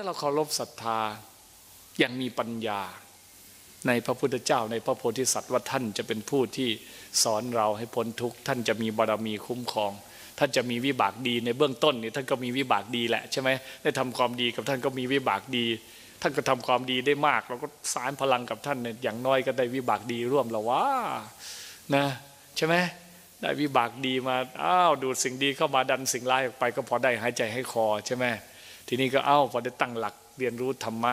ถ้าเราเคารพศรัทธาอย่างมีปัญญา ในพระพุทธเจ้าในพระโพธิสัตว์ว่าท่านจะเป็นผู้ที่สอนเราให้พ้นทุกข์ท่านจะมีบารมีคุ้มครองท่านจะมีวิบากดีในเบื้องต้นนี่ท่านก็มีวิบากดีแหละใช่ไหมได้ทำความดีกับท่านก็มีวิบากดี ท่านก็ทำความดีได้มาก เราก็สารพลังกับท่านเนี่ยอย่างน้อยก็ได้วิบากดีร่วมแล้วว่านะใช่ไหมได้วิบากดีมาอ้าวดูดสิ่งดีเข้ามาดันสิ่งร้ายออกไป ก็พอได้หายใจให้คอใช่ไหม ทีนี้ก็เอ้าพอได้ตั้งหลักเรียนรู้ธรรมะ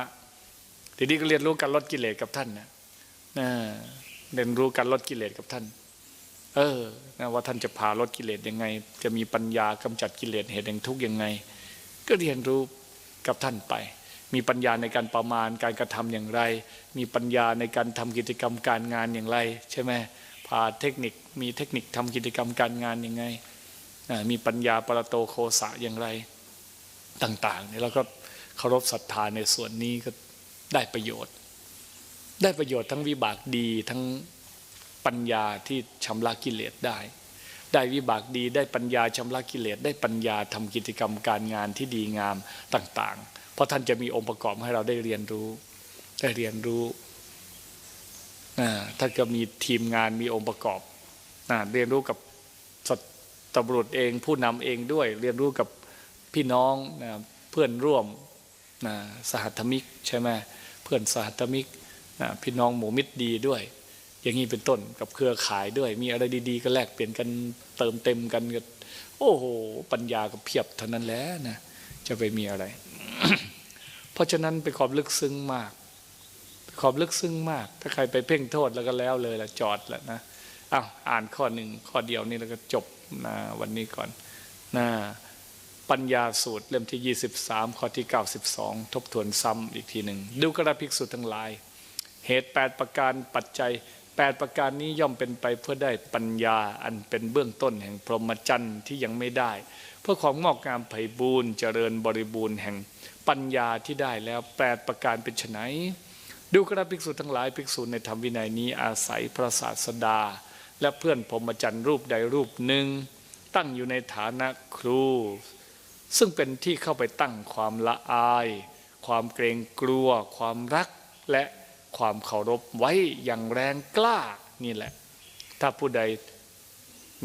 ทีนี้ก็เรียนรู้การลดกิเลสกับท่านนะเรียนรู้การลดกิเลสกับท่าน เออนะว่าท่านจะพาลดกิเลสยังไง จะมีปัญญากำจัดกิเลสเหตุแห่งทุกข์ยังไง ก็เรียนรู้กับท่านไป มีปัญญาในการประมาณการกระทำอย่างไร มีปัญญาในการทำกิจกรรมการงานอย่างไร ใช่ไหมพาเทคนิคมีเทคนิคทำกิจกรรมการงานยังไงมีปัญญาปรโตโคสะอย่างไร ต่างๆเนี่ยเราก็เคารพศรัทธาในส่วนนี้ก็ได้ประโยชน์ ได้ประโยชน์ทั้งวิบากดีทั้งปัญญาที่ชำระกิเลสได้ ได้วิบากดีได้ปัญญาชำระกิเลสได้ปัญญาทำกิจกรรมการงานที่ดีงามต่าง ๆ เพราะท่านจะมีองค์ประกอบให้เราได้เรียนรู้ ได้เรียนรู้ท่านก็มีทีมงานมีองค์ประกอบอเรียนรู้กับสตบรุษเองผู้นำเองด้วย เรียนรู้กับ พี่น้องนะเพื่อนร่วมนะสหัตมิกใช่ไหมเพื่อนสหัตมิกนะพี่น้องหมู่มิตรดีด้วย อย่างนี้เป็นต้นกับเครือข่ายด้วย มีอะไรดีๆ ก็แลกเปลี่ยนกันเติมเต็มกันก็โอ้โหปัญญาก็เพียบเท่านั้นแหละนะจะไปมีอะไร เพราะฉะนั้นเป็นความลึกซึ้งมากเป็นความลึกซึ้งมาก ถ้าใครไปเพ่งโทษแล้วก็แล้วเลยละจอดแล้วนะอ้าวอ่านข้อหนึ่งข้อเดียวนี่แล้วก็จบนะวันนี้ก่อนนะ ปัญญาสูตรเล่มที่ 23 ข้อที่ 92 ทบทวนซ้ำอีกทีหนึ่งดูกระภิกษุทั้งหลาย เหตุ 8 ประการปัจจัย 8 ประการนี้ย่อมเป็นไปเพื่อได้ปัญญาอันเป็นเบื้องต้นแห่งพรหมจรรย์ที่ยังไม่ได้ เพื่อความงอกงามไพบูรณ์เจริญบริบูรณ์แห่งปัญญาที่ได้แล้ว 8 ประการเป็นไฉนดูกระภิกษุทั้งหลายภิกษุในธรรมวินัยนี้อาศัยพระศาสดา และเพื่อนพรหมจรรย์รูปใดรูปหนึ่ง ตั้งอยู่ในฐานะครู ซึ่งเป็นที่เข้าไปตั้งความละอาย ความเกรงกลัว ความรักและความเคารพไว้อย่างแรงกล้านี่แหละ ถ้าผู้ใด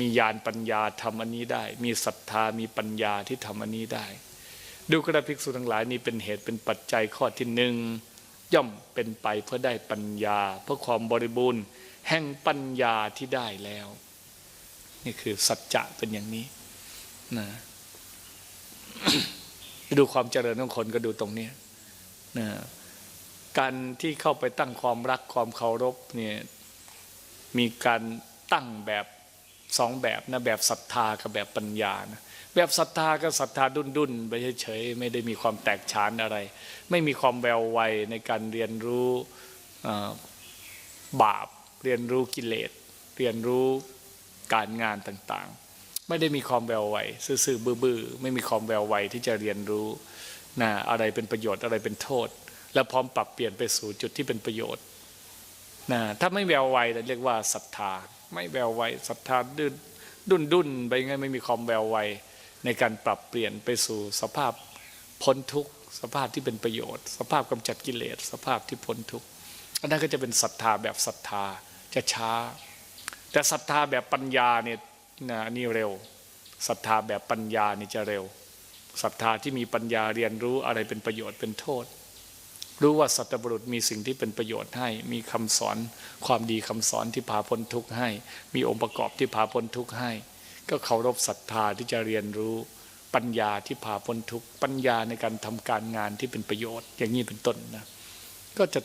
มีญาณปัญญาทำอันนี้ได้ มีศรัทธามีปัญญาที่ทำอันนี้ได้ ดูกระภิกษุทั้งหลายนี้เป็นเหตุเป็นปัจจัยข้อที่หนึ่งย่อมเป็นไปเพื่อได้ปัญญา เพื่อความบริบูรณ์ แห่งปัญญาที่ได้แล้ว นี่คือสัจจะเป็นอย่างนี้นะ ดูความเจริญของคนก็ดูตรงนี้นะการที่เข้าไปตั้งความรักความเคารพเนี่ยมีการตั้งแบบสองแบบนะแบบศรัทธากับแบบปัญญานะแบบศรัทธาก็ศรัทธาดุนดุนไปเฉยๆไม่ได้มีความแตกฉานอะไร ไม่มีความแววไวในการเรียนรู้บาป เรียนรู้กิเลส เรียนรู้การงานต่างๆ ไม่ได้มีความแววไวซื่อๆบื้อๆไม่มีความแววไวที่จะเรียนรู้นะอะไรเป็นประโยชน์อะไรเป็นโทษ แล้วพร้อมปรับเปลี่ยนไปสู่จุดที่เป็นประโยชน์นะถ้าไม่แววไวเราเรียกว่าศรัทธา ไม่แววไวศรัทธาดุนดุนดุนไปงั้นไม่มีความแววไวในการปรับเปลี่ยนไปสู่สภาพพ้นทุกข์สภาพที่เป็นประโยชน์ สภาพกำจัดกิเลส สภาพที่พ้นทุกข์อันนั้นก็จะเป็นศรัทธาแบบศรัทธาจะช้า แต่ศรัทธาแบบปัญญาเนี่ย นะนี่เร็วศรัทธาแบบปัญญานี่จะเร็วศรัทธาที่มีปัญญาเรียนรู้อะไรเป็นประโยชน์เป็นโทษ รู้ว่าสัตบุรุษมีสิ่งที่เป็นประโยชน์ให้ มีคำสอนความดีคำสอนที่พาพ้นทุกข์ให้ มีองค์ประกอบที่พาพ้นทุกข์ให้ ก็เคารพศรัทธาที่จะเรียนรู้ปัญญาที่พาพ้นทุกข์ปัญญาในการทำการงานที่เป็นประโยชน์ อย่างนี้เป็นต้นนะก็จะ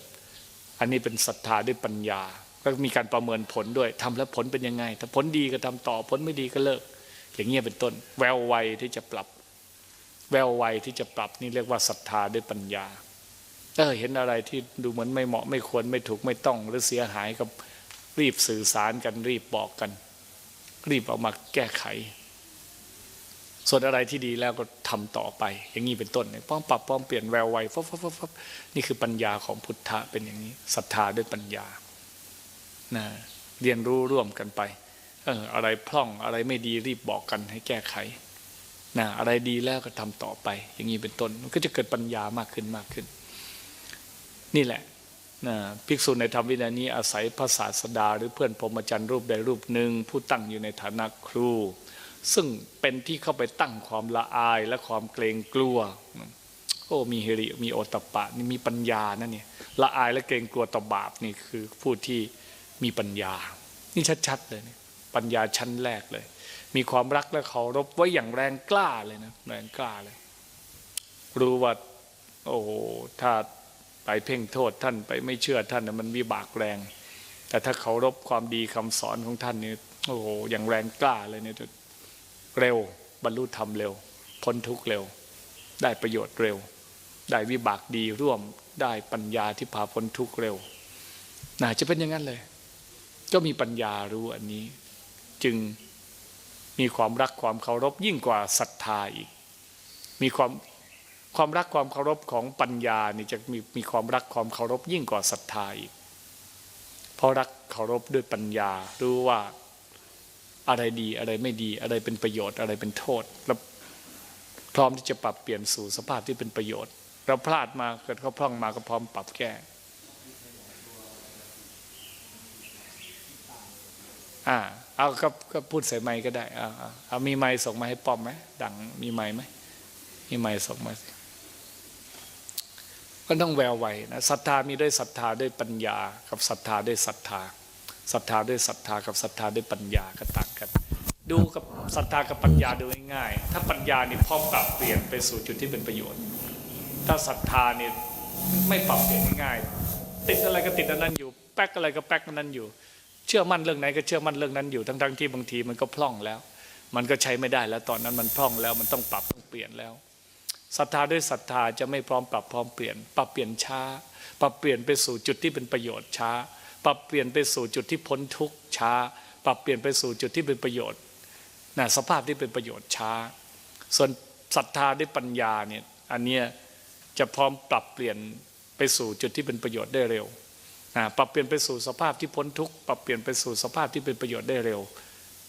อันนี้เป็นศรัทธาด้วยปัญญา ก็มีการประเมินผลด้วยทำแล้วผลเป็นยังไง ถ้าผลดีก็ทำต่อผลไม่ดีก็เลิก อย่างเงี้ยเป็นต้น แววไวที่จะปรับ แววไวที่จะปรับนี่เรียกว่าศรัทธาด้วยปัญญาเออเห็นอะไรที่ดูเหมือนไม่เหมาะไม่ควรไม่ถูกไม่ต้องหรือเสียหายก็รีบสื่อสารกันรีบบอกกัน รีบออกมาแก้ไข ส่วนอะไรที่ดีแล้วก็ทำต่อไป อย่างนี้เป็นต้นเนี่ยป้อมปรับป้อมเปลี่ยนแววไวฟับฟับฟับฟับนี่คือปัญญาของพุทธะเป็นอย่างนี้ศรัทธาด้วยปัญญา นะเรียนรู้ร่วมกันไปเอออะไรพร่องอะไรไม่ดีรีบบอกกันให้แก้ไขนะอะไรดีแล้วก็ทำต่อไป อย่างนี้เป็นต้นมันก็จะเกิดปัญญามากขึ้นมากขึ้น นี่แหละนะภิกษุในธรรมวินัยนี้อาศัยพระศาสดา หรือเพื่อนพรหมจรรย์รูปใดรูปหนึ่ง ผู้ตั้งอยู่ในฐานะครู ซึ่งเป็นที่เข้าไปตั้งความละอายและความเกรงกลัวโอ้มีเฮริมีโอตตปปะนี่มีปัญญานะเนี่ยละอายและเกรงกลัวต่อบาปนี่คือผู้ที่ มีปัญญา นี่ชัดๆเลยเนี่ยปัญญาชั้นแรกเลย มีความรักและเคารพไว้อย่างแรงกล้าเลยนะแรงกล้าเลย รู้ว่าโอ้โหถ้าไปเพ่งโทษท่านไปไม่เชื่อท่านน่ะมันวิบากแรง แต่ถ้าเคารพความดีคำสอนของท่านนี่โอ้โหอย่างแรงกล้าเลยเนี่ยเร็วบรรลุธรรมเร็ว พ้นทุกข์เร็ว ได้ประโยชน์เร็ว ได้วิบากดีร่วมได้ปัญญาที่พาพ้นทุกข์เร็วน่าจะเป็นอย่างนั้นเลย ก็มีปัญญารู้อันนี้ จึงมีความรักความเคารพยิ่งกว่าศรัทธาอีก มีความความรักความเคารพของปัญญานี่จะมีมีความรักความเคารพยิ่งกว่าศรัทธาอีกเพราะรักเคารพด้วยปัญญารู้ว่าอะไรดีอะไรไม่ดีอะไรเป็นประโยชน์อะไรเป็นโทษแล้วพร้อมที่จะปรับเปลี่ยนสู่สภาพที่เป็นประโยชน์ เราพลาดมาเกิดเขาพร่องมาก็พร้อมปรับแก้ อ่าเอาก็ก็พูดใส่ไม้ก็ได้อาเอาเอามีไม้ส่งมาให้ป้อมไหมดังมีไม้ไหมมีไม้ส่งมาสิก็ต้องแววไวนะศรัทธามีด้วยศรัทธาด้วยปัญญา กับศรัทธาด้วยศรัทธาศรัทธาด้วยศรัทธากับศรัทธาด้วยปัญญาก็ต่างกัน ดูกับศรัทธากับปัญญาดูง่ายๆถ้าปัญญานี่พร้อมปรับเปลี่ยนไปสู่จุดที่เป็นประโยชน์ ถ้าศรัทธานี่ไม่ปรับเปลี่ยนง่ายติดอะไรก็ติดอันนั้นอยู่ แป๊กอะไรก็แป๊กอันนั้นอยู่ เชื่อมั่นเรื่องไหนก็เชื่อมั่นเรื่องนั้นอยู่ทั้งๆที่บางทีมันก็พล่องแล้ว มันก็ใช้ไม่ได้แล้วตอนนั้นมันพร่องแล้วมันต้องปรับต้องเปลี่ยนแล้วศรัทธาด้วยศรัทธาจะไม่พร้อมปรับพร้อมเปลี่ยน ปรับเปลี่ยนช้า ปรับเปลี่ยนไปสู่จุดที่เป็นประโยชน์ช้า ปรับเปลี่ยนไปสู่จุดที่พ้นทุกข์ช้า ปรับเปลี่ยนไปสู่จุดที่เป็นประโยชน์นะสภาพที่เป็นประโยชน์ช้า ส่วนศรัทธาด้วยปัญญาเนี่ยอันเนี้ยจะพร้อมปรับเปลี่ยนไปสู่จุดที่เป็นประโยชน์ได้เร็ว ปรับเปลี่ยนไปสู่สภาพที่พ้นทุกข์ปรับเปลี่ยนไปสู่สภาพที่เป็นประโยชน์ได้เร็ว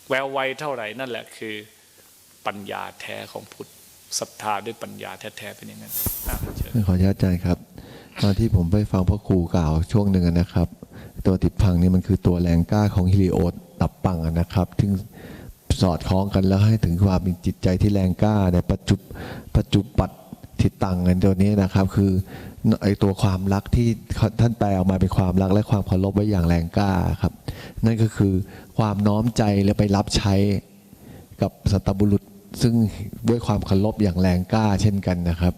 แววไวเท่าไหร่นั่นแหละคือปัญญาแท้ของพุทธศรัทธาด้วยปัญญาแท้ๆเป็นอย่างนั้นอะขออนุญาตอาจารย์ครับ ตอนที่ผมไปฟังพ่อครูกล่าวช่วงหนึ่งนะครับ ตัวติดพังนี่มันคือตัวแรงกล้าของฮิริโอตตับปังนะครับถึงสอดคล้องกันแล้วให้ถึงความเป็นจิตใจที่แรงกล้าในปัจจุปัจจุปัต ทิตังกันตัวนี้นะครับ คือไอตัวความรักที่ท่านแปลออกมาเป็นความรักและความเคารพไว้อย่างแรงกล้าครับ นั่นก็คือความน้อมใจและไปรับใช้กับสัตบุรุษ ซึ่งด้วยความเคารพอย่างแรงกล้าเช่นกันนะครับ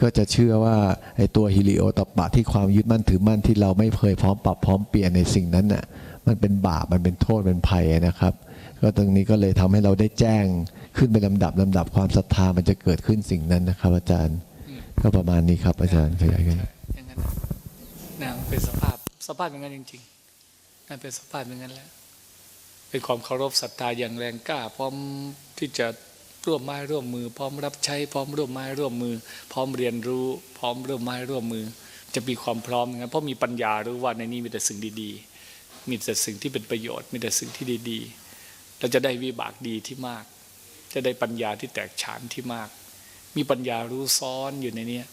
ก็จะเชื่อว่าไอตัวฮิริโอตปะที่ความยึดมั่นถือมั่นที่เราไม่เคยพร้อมปรับพร้อมเปลี่ยนในสิ่งนั้นน่ะมันเป็นบาปมันเป็นโทษเป็นภัยนะครับ ก็ตรงนี้ก็เลยทำให้เราได้แจ้ง ขึ้นเป็นลำดับลำดับความศรัทธามันจะเกิดขึ้นสิ่งนั้นนะครับ อาจารย์ ก็ประมาณนี้ครับ อาจารย์ขยายกันอย่างนั้นนะมันเป็นสภาพสภาพอย่างนั้นจริงๆนั่นเป็นสภาพอย่างนั้นแหละเป็นความเคารพศรัทธาอย่างแรงกล้า พร้อมที่จะร่วมไม้ร่วมมือ พร้อมรับใช้ พร้อมร่วมไม้ร่วมมือ พร้อมเรียนรู้ พร้อมร่วมไม้ร่วมมือ จะมีความพร้อมอย่างนั้นเพราะมีปัญญารู้ว่าในนี้มีแต่สิ่งดีๆ มีแต่สิ่งที่เป็นประโยชน์ มีแต่สิ่งที่ดีๆเราจะได้วิบากดีที่มาก จะได้ปัญญาที่แตกฉานที่มาก มีปัญญารู้ซ้อนอยู่ในเนี้ย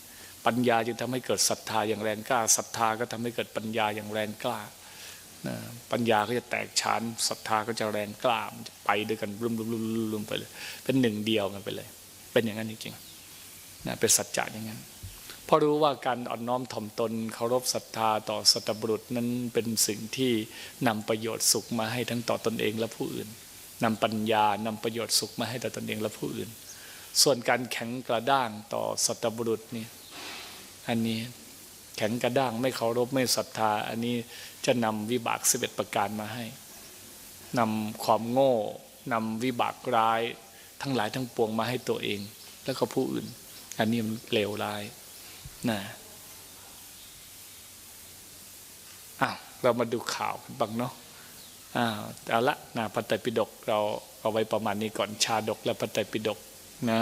ปัญญาจึงทำให้เกิดศรัทธาอย่างแรงกล้าศรัทธาก็ทำให้เกิดปัญญาอย่างแรงกล้าปัญญาก็จะแตกฉานศรัทธาก็จะแรงกล้ามันจะไปด้วยกันรุมรุมรุมรุมไปเลย เป็นหนึ่งเดียวกันไปเลย เป็นอย่างนั้นจริงๆนะเป็นสัจจะอย่างนั้นเพราะรู้ว่าการอ่อนน้อมถ่อมตนเคารพศรัทธาต่อสัตบุรุษนั้นเป็นสิ่งที่นำประโยชน์สุขมาให้ทั้งต่อตนเองและผู้อื่น นำปัญญานำประโยชน์สุขมาให้ต่อตนเองและผู้อื่น ส่วนการแข็งกระด้างต่อสัตบุรุษนี่อันนี้แข็งกระด้างไม่เคารพไม่ศรัทธา อันนี้จะนำวิบากสิบเอ็ดประการมาให้นำความโง่นำวิบากร้าย ทั้งหลายทั้งปวงมาให้ตัวเอง แล้วก็ผู้อื่น อันนี้มันเลวร้ายนะอ้าวเรามาดูข่าวกันบ้างเนาะ เอาละนะพระไตรปิฎกเราเอาไว้ประมาณนี้ก่อนชาดกและพระไตรปิฎกนะ